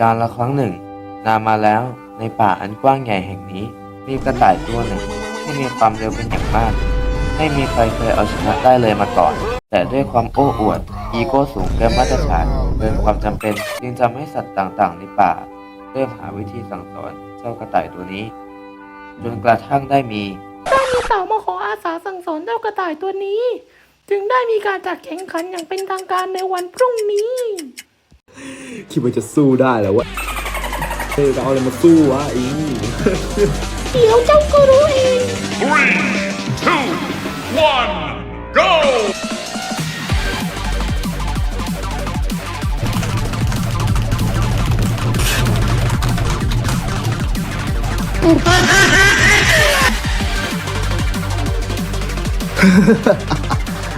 การละครั้งหนึ่ง นานมาแล้วในป่าอันกว้างใหญ่แห่งนี้ มีกระต่ายตัวหนึ่งที่มีความเร็วเป็นอย่างมาก ไม่มีใครเคยเอาชนะได้เลยมาก่อน แต่ด้วยความโอ้อวด อีโก้สูงเกินมาตรฐานเกินความจำเป็นจึงทำให้สัตว์ต่างๆ ในป่า เริ่มหาวิธีสั่งสอนเจ้ากระต่ายตัวนี้ จนกระทั่งได้มีมีเต่ามาขออาสาสั่งสอนเจ้ากระต่ายตัวนี้ จึงได้มีการจัดแข่งขันอย่างเป็นทางการในวันพรุ่งนี้ คิดว่าจะสู้ได้แล้ววะเฮ้ยเราเอาอะไรมาสู้วะอิงเดี๋ยวเจ้าก็รู้เอง Three, two, one, go!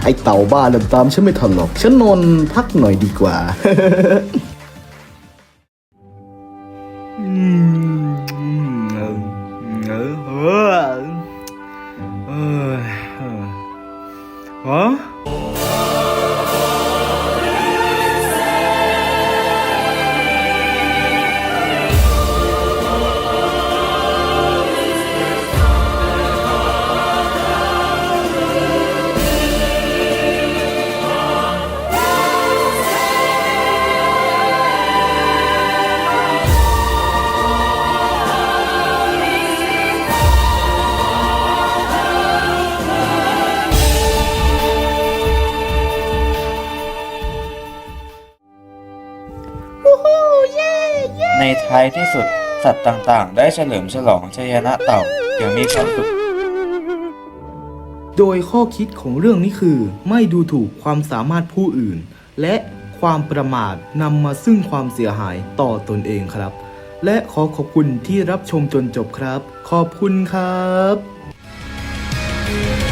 ไอเต่าบ้าเดินตามฉันไม่ทันหรอก ฉันนอนพักหน่อยดีกว่า 어? 어. 어? เออฮะในท้ายที่สุด สัตว์ต่างๆ ได้เฉลิมฉลองชัยชนะเต่าอย่างมีความสุข โดยข้อคิดของเรื่องนี้คือ ไม่ดูถูกความสามารถผู้อื่น และความประมาทนำมาซึ่งความเสียหายต่อตนเองครับ และขอขอบคุณที่รับชมจนจบครับ ขอบคุณครับ